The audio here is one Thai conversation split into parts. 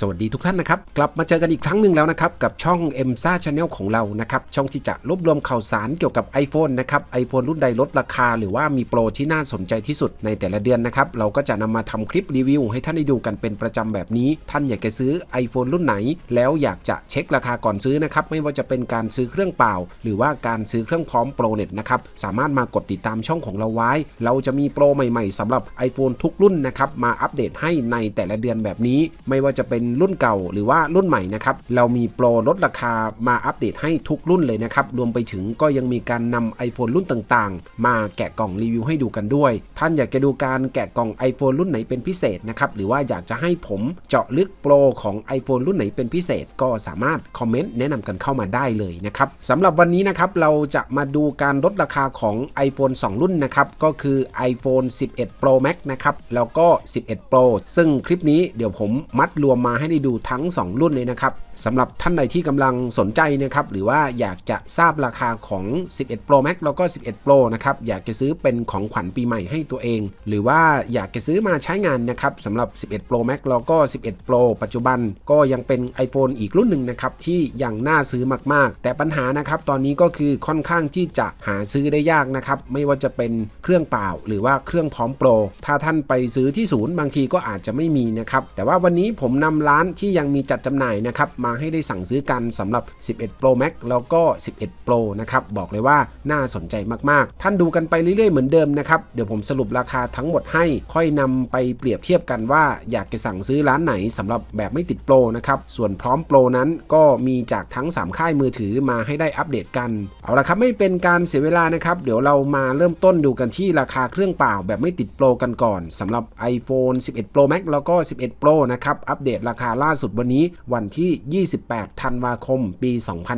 สวัสดีทุกท่านนะครับ กลับมาเจอกันอีกครั้งหนึ่งแล้วนะครับ กับช่อง m อ็มซ่าชาแนลของเรานะครับ ช่องที่จะรวบรวมข่าวสารเกี่ยวกับ iPhone นะครับ iPhone รุ่นใดลดราคา หรือว่ามีโปรที่น่าสนใจที่สุดในแต่ละเดือนนะครับ เราก็จะนำมาทำคลิปรีวิว ให้ท่านได้ดูกันเป็นประจำแบบนี้ ท่านอยากจะซื้อ iPhone รุ่นไหน แล้วอยากจะเช็คราคาก่อนซื้อนะครับไม่ว่าจะเป็นการซื้อเครื่องเปล่า หรือว่าการซื้อเครื่องพร้อมโปรเน็ตนะครับสามารถมากดติดตามช่องของเราไว้ เราจะมีโปรใหม่ ๆสำหรับ iPhone ทุกรุ่นนะครับมาอัปเดตให้ในแต่ละเดือนแบบนี้ ไม่ว่าจะเป็นรุ่นเก่าหรือว่ารุ่นใหม่นะครับ เรามีโปรลดราคามาอัปเดตให้ทุกรุ่นเลยนะครับ รวมไปถึงก็ยังมีการนำ iPhone รุ่นต่างๆ มาแกะกล่องรีวิวให้ดูกันด้วย ท่านอยากจะดูการแกะกล่อง iPhone รุ่นไหนเป็นพิเศษนะครับ หรือว่าอยากจะให้ผมเจาะลึกโปรของ iPhone รุ่นไหนเป็นพิเศษ ก็สามารถคอมเมนต์แนะนำกันเข้ามาได้เลยนะครับสำหรับวันนี้นะครับเราจะมาดูการลดราคาของ iPhone 2 รุ่นนะครับก็คือ iPhone 11 Pro Max นะครับแล้วก็ 11 Pro ซึ่งคลิปนี้เดี๋ยวผมมัดรวมมาาให้ได้ดูทั้ง 2 รุ่นเลยนะครับ สำหรับท่านใดที่กำลังสนใจนะครับหรือว่าอยากจะทราบราคาของ 11 Pro Max แล้วก็ 11 Pro นะครับอยากจะซื้อเป็นของขวัญปีใหม่ให้ตัวเอง หรือว่าอยากจะซื้อมาใช้งานนะครับสำหรับ 11 Pro Max แล้วก็ 11 Pro ปัจจุบันก็ยังเป็น iPhone อีกรุ่นหนึ่งนะครับที่ยังน่าซื้อมากๆ แต่ปัญหานะครับตอนนี้ก็คือค่อนข้างที่จะหาซื้อได้ยากนะครับไม่ว่าจะเป็นเครื่องเปล่า หรือว่าเครื่องพร้อมโปรถ้าท่านไปซื้อที่ศูนย์บางทีก็อาจจะไม่มีนะครับแต่ว่าวันนี้ผมนำร้านที่ยังมีจัดจำหน่ายนะครับมาให้ได้สั่งซื้อกันสำหรับ 11 Pro Max แล้วก็ 11 Pro นะครับ บอกเลยว่าน่าสนใจมากๆ ท่านดูกันไปเรื่อยๆ เหมือนเดิมนะครับ เดี๋ยวผมสรุปราคาทั้งหมดให้ ค่อยนำไปเปรียบเทียบกันว่าอยากจะสั่งซื้อร้านไหนสำหรับแบบไม่ติดโปรนะครับ ส่วนพร้อมโปรนั้นก็มีจากทั้ง 3 ค่ายมือถือมาให้ได้อัปเดตกัน เอาละครับไม่เป็นการเสียเวลานะครับ เดี๋ยวเรามาเริ่มต้นดูกันที่ราคาเครื่องเปล่าแบบไม่ติดโปรกันก่อนสำหรับ iPhone 11 Pro Max แล้วก็ 11 Pro นะครับ อัปเดตราคาล่าสุดวันนี้วันที่28 ธันวาคม ปี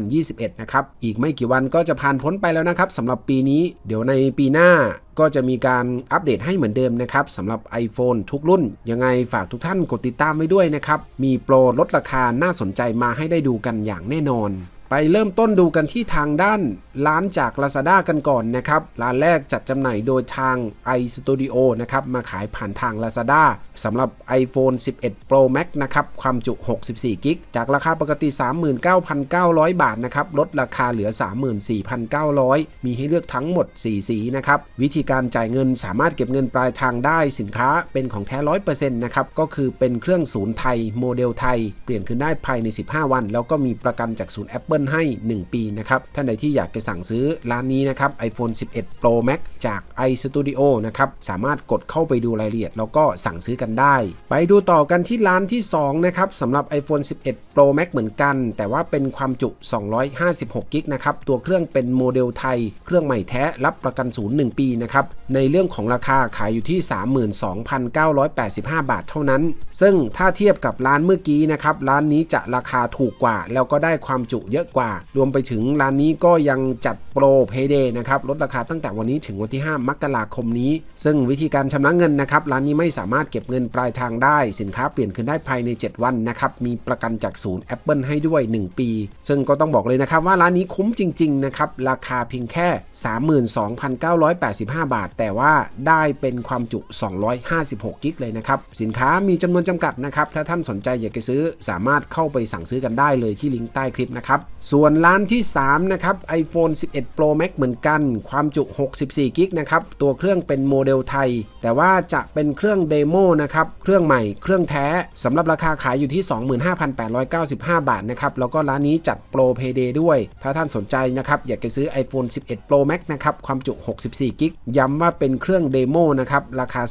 2021 นะครับ อีกไม่กี่วันก็จะผ่านพ้นไปแล้วนะครับสำหรับปีนี้เดี๋ยวในปีหน้าก็จะมีการอัปเดตให้เหมือนเดิมนะครับสำหรับ iPhone ทุกรุ่น ยังไงฝากทุกท่านกดติดตามไว้ด้วยนะครับ มีโปรลดราคาน่าสนใจมาให้ได้ดูกันอย่างแน่นอน ไปเริ่มต้นดูกันที่ทางด้านร้านจาก Lazada กันก่อนนะครับ ร้านแรกจัดจำหน่ายโดยทาง iStudio นะครับ มาขายผ่านทาง Lazada สำหรับ iPhone 11 Pro Max นะครับ ความจุ 64 กิก จากราคาปกติ 39,900 บาทนะครับ ลดราคาเหลือ 34,900 มีให้เลือกทั้งหมด 4 สีนะครับ วิธีการจ่ายเงินสามารถเก็บเงินปลายทางได้สินค้าเป็นของแท้ 100%นะครับ ก็คือเป็นเครื่องศูนย์ไทยโมเดลไทย เปลี่ยนคืนได้ภายใน 15 วัน แล้วก็มีประกันจากศูนย์ Apple ให้ 1 ปีนะครับ ท่านใดที่อยากจะสั่งซื้อร้านนี้นะครับ iPhone 11 Pro Max จาก iStudio นะครับ สามารถกดเข้าไปดูรายละเอียด แล้วก็สั่งซื้อกันได้ ไปดูต่อกันที่ร้านที่ 2 นะครับสำหรับ iPhone 11 Pro Max เหมือนกัน แต่ว่าเป็นความจุ 256 กิกนะครับ ตัวเครื่องเป็นโมเดลไทย เครื่องใหม่แท้รับประกันศูนย์1ปีนะครับ ในเรื่องของราคาขายอยู่ที่ 32,985 บาทเท่านั้น ซึ่งถ้าเทียบกับร้านเมื่อกี้นะครับ ร้านนี้จะราคาถูกกว่า แล้วก็ได้ความจุเยอะกว่า รวมไปถึงร้านนี้ก็ยังจัดโปรเพย์เดย์นะครับ ลดราคาตั้งแต่วันนี้ถึงวันที่ 5 มกราคมนี้ ซึ่งวิธีการชำระเงินนะครับ ร้านนี้ไม่สามารถเก็บเงินปลายทางได้ สินค้าเปลี่ยนคืนได้ภายใน 7 วันนะครับ มีประกันจากศูนย์ Apple ให้ด้วย 1 ปี ซึ่งก็ต้องบอกเลยนะครับว่าร้านนี้คุ้มจริงๆนะครับ ราคาเพียงแค่ 32,985 บาทแต่ว่าได้เป็นความจุ 256 กิกเลยนะครับ สินค้ามีจำนวนจำกัดนะครับ ถ้าท่านสนใจอยากจะซื้อสามารถเข้าไปสั่งซื้อกันได้เลยที่ลิงก์ใต้คลิปนะครับ ส่วนร้านที่ 3 นะครับ iPhone 11 Pro Max เหมือนกัน ความจุ 64 กิกนะครับ ตัวเครื่องเป็นโมเดลไทย แต่ว่าจะเป็นเครื่องเดโมนะครับ เครื่องใหม่ เครื่องแท้สำหรับราคาขายอยู่ที่ 25,895 บาทนะครับ แล้วก็ร้านนี้จัดโปรเพย์เดย์ด้วย ถ้าท่านสนใจนะครับอยากจะซื้อ iPhone 11 Pro Max นะครับ ความจุ 64 กิก ย้ำว่าเป็นเครื่องเดโมนะครับราคา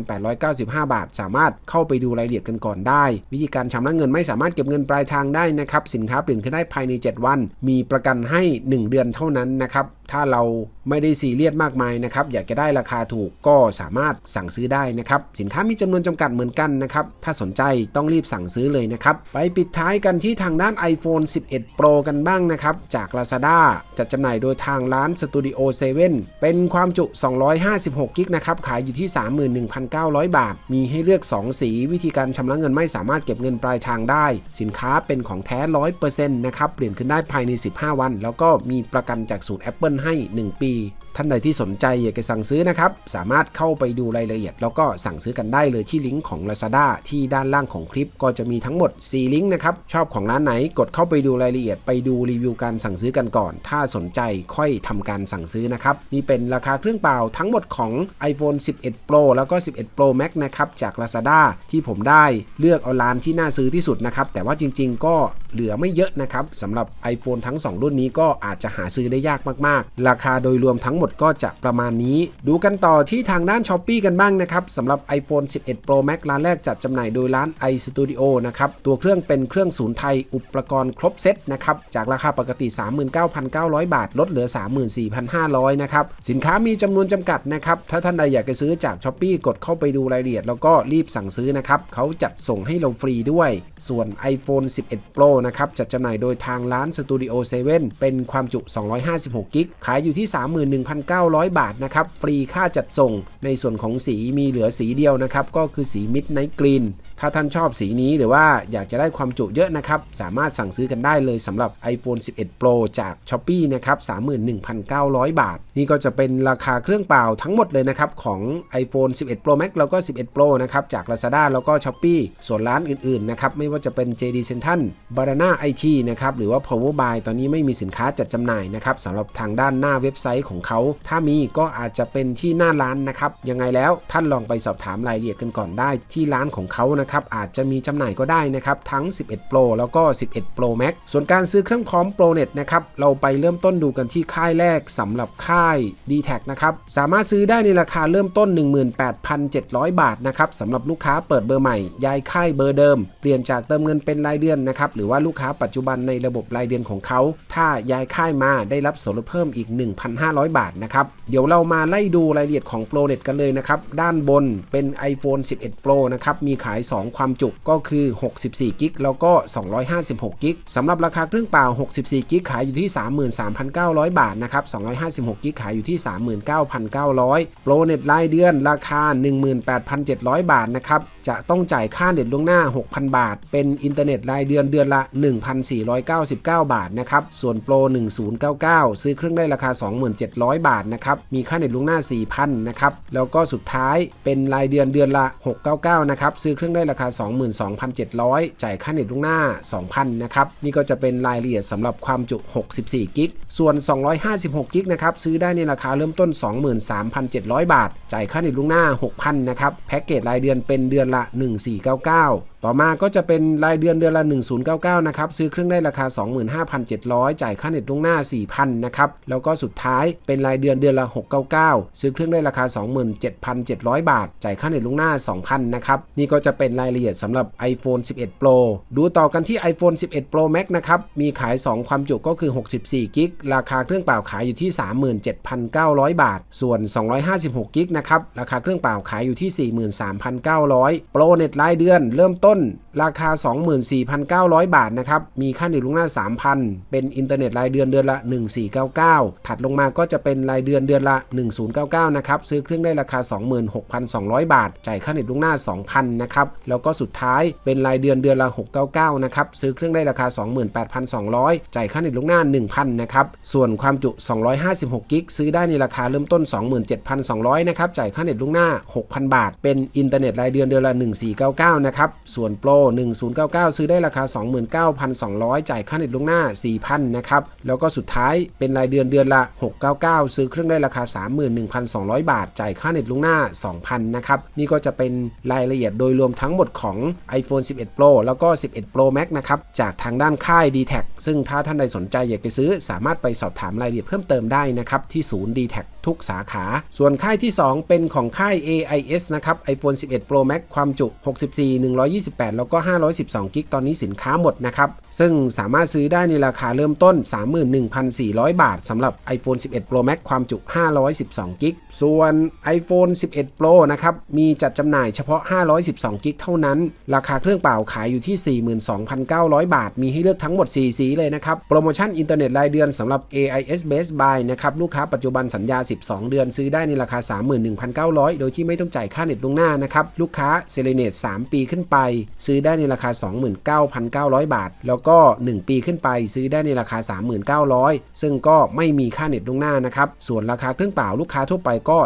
25,895 บาท สามารถเข้าไปดูรายละเอียดกันก่อนได้ วิธีการชำระเงินไม่สามารถเก็บเงินปลายทางได้นะครับสินค้าเปลี่ยนขึ้นได้ภายใน 7 วัน มีประกันให้ 1 เดือนเท่านั้นนะครับถ้าเรา ไม่ได้ซีเรียสมากมายนะครับ อยากจะได้ราคาถูกก็สามารถสั่งซื้อได้นะครับ สินค้ามีจำนวนจำกัดเหมือนกันนะครับ ถ้าสนใจต้องรีบสั่งซื้อเลยนะครับ ไปปิดท้ายกันที่ทางด้าน iPhone 11 Pro กันบ้างนะครับ จาก Lazada จัดจำหน่ายโดยทางร้าน Studio 7 เป็นความจุ 256กิกนะครับ ขายอยู่ที่ 31,900 บาท มีให้เลือก 2 สี วิธีการชำระเงินไม่สามารถเก็บเงินปลายทางได้ สินค้าเป็นของแท้ 100%นะครับ เปลี่ยนขึ้นได้ภายใน 15 วัน แล้วก็มีประกันจากสูตร Apple ให้ 1 ปี ท่านใดที่สนใจอยากจะสั่งซื้อนะครับ สามารถเข้าไปดูรายละเอียด แล้วก็สั่งซื้อกันได้เลยที่ลิงก์ของ Lazada ที่ด้านล่างของคลิปก็จะมีทั้งหมด 4 ลิงก์นะครับ ชอบของร้านไหนกดเข้าไปดูรายละเอียด ไปดูรีวิวการสั่งซื้อกันก่อน ถ้าสนใจค่อยทำการสั่งซื้อนะครับ นี่เป็นราคาเครื่องเปล่าทั้งหมดของ iPhone 11 Pro แล้วก็ 11 Pro Max นะครับจาก Lazada ที่ผมได้เลือกเอาร้านที่น่าซื้อที่สุดนะครับแต่ว่าจริง ๆ ก็เหลือไม่เยอะนะครับสำหรับ iPhone ทั้ง 2 รุ่นนี้ก็อาจจะหาซื้อได้ยากมากๆ ราคาโดยรวมทั้งหมดก็จะประมาณนี้ ดูกันต่อที่ทางด้าน s h อ p e e กันบ้างนะครับสำหรับ iPhone 11 Pro Max ร้านแรกจัดจำหน่ายโดยร้าน iStudio นะครับตัวเครื่องเป็นเครื่องศูนย์ไทยอุปกรณ์ครบเซตนะครับจากราคาปกติ 39,900 บาท ลดเหลือ 34,500นะครับสินค้ามีจำนวนจำกัดนะครับถ้าท่านใดอยากจะซื้อจาก s h อ p e e กดเข้าไปดูรายละเอียด แล้วก็รีบสั่งซื้อนะครับเขาจัดส่งให้เราฟรีด้วย ส่วน iPhone 11 Pro นะครับจัดจำหน่ายโดยทางร้านสตูดิโอเซเว่นเป็นความจุ 256 กิก ขายอยู่ที่ 31,900 บาทนะครับ ฟรีค่าจัดส่ง ในส่วนของสีมีเหลือสีเดียวนะครับ ก็คือสีมิดไนท์กรีน ถ้าท่านชอบสีนี้หรือว่าอยากจะได้ความจุเยอะนะครับ สามารถสั่งซื้อกันได้เลยสำหรับ iPhone 11 Pro จาก s h อ p e e นะครับ 31,900 บาท นี่ก็จะเป็นราคาเครื่องเปล่าทั้งหมดเลยนะครับ ของ iPhone 11 Pro Max แล้วก็ 11 Pro นะครับ จาก Lazada แล้วก็ Shopee ส่วนร้านอื่นๆนะครับไม่ว่าจะเป็น JD Central Banana IT นะครับหรือว่า Power Buy ตอนนี้ไม่มีสินค้าจัดจำหน่ายนะครับสำหรับทางด้านหน้าเว็บไซต์ของเขา ถ้ามีก็อาจจะเป็นที่หน้าร้านนะครับยังไงแล้วท่านลองไปสอบถามรายละเอียดกันก่อนได้ที่ร้านของเขานะครับอาจจะมีจำหน่ายก็ได้นะครับทั้ง 11 Pro แล้วก็ 11 Pro Max ส่วนการซื้อเครื่องพร้อม ProNet นะครับเราไปเริ่มต้นดูกันที่ค่ายแรกสำหรับค่าย d t แทนะครับสามารถซื้อได้ในราคาเริ่มต้น 18,700 บาทนะครับสำหรับลูกค้าเปิดเบอร์ใหม่ย้ายค่ายเบอร์เดิม เปลี่ยนจากเติมเงินเป็นรายเดือนนะครับหรือว่าลูกค้าปัจจุบันในระบบรายเดือนของเขา ถ้าย้ายค่ายมาได้รับส่วนลดเพิ่มอีก 1,500 บาทนะครับเดี๋ยวเรามาไล่ดูรายละเอียดของ ProNet กันเลยนะครับด้านบนเป็น iPhone 11 Pro นะครับมีขาย 2ความจุก็คือ 64กิกแล้วก็ 256กิกสำหรับราคาเครื่องเปล่า 64กิกขายอยู่ที่ 33,900 บาทนะครับ 256กิกขายอยู่ที่ 39,900 โปรเน็ตรายเดือนราคา 18,700 บาทนะครับ จะต้องจ่ายค่าเน็ตล่วงหน้า 6,000 บาท เป็นอินเทอร์เน็ตรายเดือนเดือนละ 1,499 บาทนะครับ ส่วนโปร 1099 ซื้อเครื่องได้ราคา 27,000 บาทนะครับ มีค่าเน็ตล่วงหน้า 4,000 นะครับ แล้วก็สุดท้ายเป็นรายเดือนเดือนละ 699 นะครับ ซื้อเครื่องได้ราคา 22,700 จ่ายค่าเน็ตล่วงหน้า 2,000 นะครับ นี่ก็จะเป็นรายละเอียดสำหรับความจุ 64 กิก ส่วน 256 กิกนะครับ ซื้อได้ในราคาเริ่มต้น 23,700 บาท จ่ายค่าเน็ตล่วงหน้า 6,000 นะครับ แพ็กเกจรายเดือนเป็นเดือนละ 1499ต่อมาก็จะเป็นรายเดือนเดือนละ 1099 นะครับ ซื้อเครื่องได้ราคา 25,700 จ่ายค่าเน็ตล่วงหน้า 4,000 นะครับ แล้วก็สุดท้ายเป็นรายเดือนเดือนละ 699 ซื้อเครื่องได้ราคา 27,700 บาท จ่ายค่าเน็ตล่วงหน้า 2,000 นะครับ นี่ก็จะเป็นรายละเอียดสำหรับ iPhone 11 Pro ดูต่อกันที่ iPhone 11 Pro Max นะครับ มีขาย 2 ความจุก็คือ 64กิกราคาเครื่องเปล่าขายอยู่ที่ 37,900 บาท ส่วน 256กิกนะครับ ราคาเครื่องเปล่าขายอยู่ที่ 43,900 Pro Net รายเดือนเริ่มต้น้นราคา 24,900 บาทนะครับ มีค่าเน็ตล่วงหน้า 3,000 เป็นอินเทอร์เน็ตรายเดือนเดือนละ 1499 ถัดลงมาก็จะเป็นรายเดือนเดือนละ 1099 นะครับ ซื้อเครื่องได้ราคา 26,200 บาท จ่ายค่าเน็ตล่วงหน้า 2,000 นะครับ แล้วก็สุดท้ายเป็นรายเดือนเดือนละ 699 นะครับ ซื้อเครื่องได้ราคา 28,200 จ่ายค่าเน็ตล่วงหน้า 1,000 นะครับ ส่วนความจุ 256 กิก ซื้อได้ในราคาเริ่มต้น 27,200 นะครับ จ่ายค่าเน็ตล่วงหน้า 6,000 บาท เป็นอินเทอร์เน็ตรายเดือนเดือนละ 1499 นะครับส่วนโปร 1099 ซื้อได้ราคา 29,200 จ่ายค่าเน็ตล่วงหน้า 4,000 นะครับ แล้วก็สุดท้ายเป็นรายเดือนเดือนละ 699 ซื้อเครื่องได้ราคา 31,200 บาท จ่ายค่าเน็ตล่วงหน้า 2,000 นะครับ นี่ก็จะเป็นรายละเอียดโดยรวมทั้งหมดของ iPhone 11 Pro แล้วก็ 11 Pro Max นะครับ จากทางด้านค่าย d t แทซึ่งถ้าท่านใดสนใจอยากไปซื้อ สามารถไปสอบถามรายละเอียดเพิ่มเติมได้นะครับที่ศูนย์ d t แท ทุกสาขา ส่วนค่ายที่ 2 เป็นของค่าย AIS นะครับ iPhone 11 Pro Max ความจุ 64 128 แล้วก็ 512 กิก ตอนนี้สินค้าหมดนะครับ ซึ่งสามารถซื้อได้ในราคาเริ่มต้น 31,400 บาทสำหรับ iPhone 11 Pro Max ความจุ 512 กิก ส่วน iPhone 11 Pro นะครับ มีจัดจำหน่ายเฉพาะ 512 กิก เท่านั้น ราคาเครื่องเปล่าขายอยู่ที่ 42,900 บาท มีให้เลือกทั้งหมด 4 สีเลยนะครับ โปรโมชั่นอินเทอร์เน็ตรายเดือนสำหรับ AIS Best Buy นะครับ ลูกค้าปัจจุบันสัญญา12 เดือนซื้อได้ในราคา 31,900 โดยที่ไม่ต้องจ่ายค่าเน็ตล่วงหน้านะครับ ลูกค้าเซเลเนต3ปีขึ้นไป ซื้อได้ในราคา 29,900 บาท แล้วก็ 1 ปีขึ้นไป ซื้อได้ในราคา 39,000 ซึ่งก็ไม่มีค่าเน็ตล่วงหน้านะครับส่วนราคาเครื่องเปล่าลูกค้าทั่วไปก็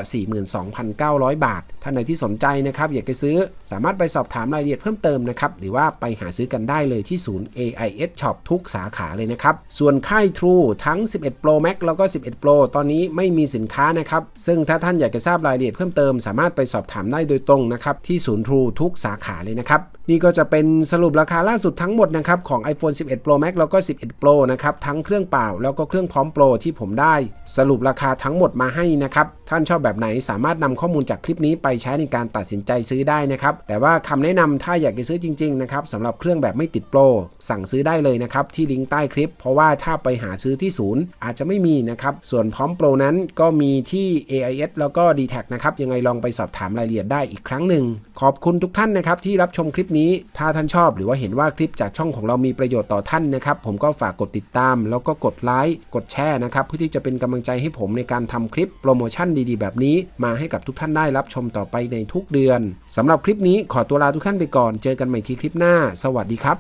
42,900 บาท ท่านไหนที่สนใจนะครับอยากจะซื้อสามารถไปสอบถามรายละเอียดเพิ่มเติมนะครับหรือว่าไปหาซื้อกันได้เลยที่ศูนย์ AIS Shop ทุกสาขาเลยนะครับส่วนค่าย True ทั้ง 11 Pro Max แล้วก็ 11 Pro ตอนนี้ไม่มีสินค้านะครับ ซึ่งถ้าท่านอยากจะทราบรายละเอียดเพิ่มเติมสามารถไปสอบถามได้โดยตรงนะครับ ที่ศูนย์ True ทุกสาขาเลยนะครับ นี่ก็จะเป็นสรุปราคาล่าสุดทั้งหมดนะครับ ของ iPhone 11 Pro Max แล้วก็ 11 Pro นะครับ ทั้งเครื่องเปล่าแล้วก็เครื่องพร้อม Pro ที่ผมได้ สรุปราคาทั้งหมดมาให้นะครับ ท่านชอบแบบไหนสามารถนำข้อมูลจากคลิปนี้ไปใช้ในการตัดสินใจซื้อได้นะครับ แต่ว่าคำแนะนำถ้าอยากจะซื้อจริงๆนะครับสำหรับเครื่องแบบไม่ติดโปรสั่งซื้อได้เลยนะครับที่ลิงก์ใต้คลิป เพราะว่าถ้าไปหาซื้อที่ศูนย์อาจจะไม่มีนะครับส่วนพร้อมโปรนั้นก็มีีที่ AIS แล้วก็ d t แทนะครับยังไงลองไปสอบถามรายละเอียดได้อีกครั้งหนึ่ง ขอบคุณทุกท่านนะครับที่รับชมคลิปนี้ ถ้าท่านชอบหรือว่าเห็นว่าคลิปจากช่องของเรามีประโยชน์ต่อท่านนะครับ ผมก็ฝากกดติดตาม แล้วก็กดไลค์กดแชร์นะครับเพื่อที่จะเป็นกำลังใจให้ผมในการทำคลิปโปรโมชั่นดีๆ แบบนี้ มาให้กับทุกท่านได้รับชมต่อไปในทุกเดือนสำหรับคลิปนี้ขอตัวลาทุกท่านไปก่อนเจอกันใหม่ที่คลิปหน้า สวัสดีครับ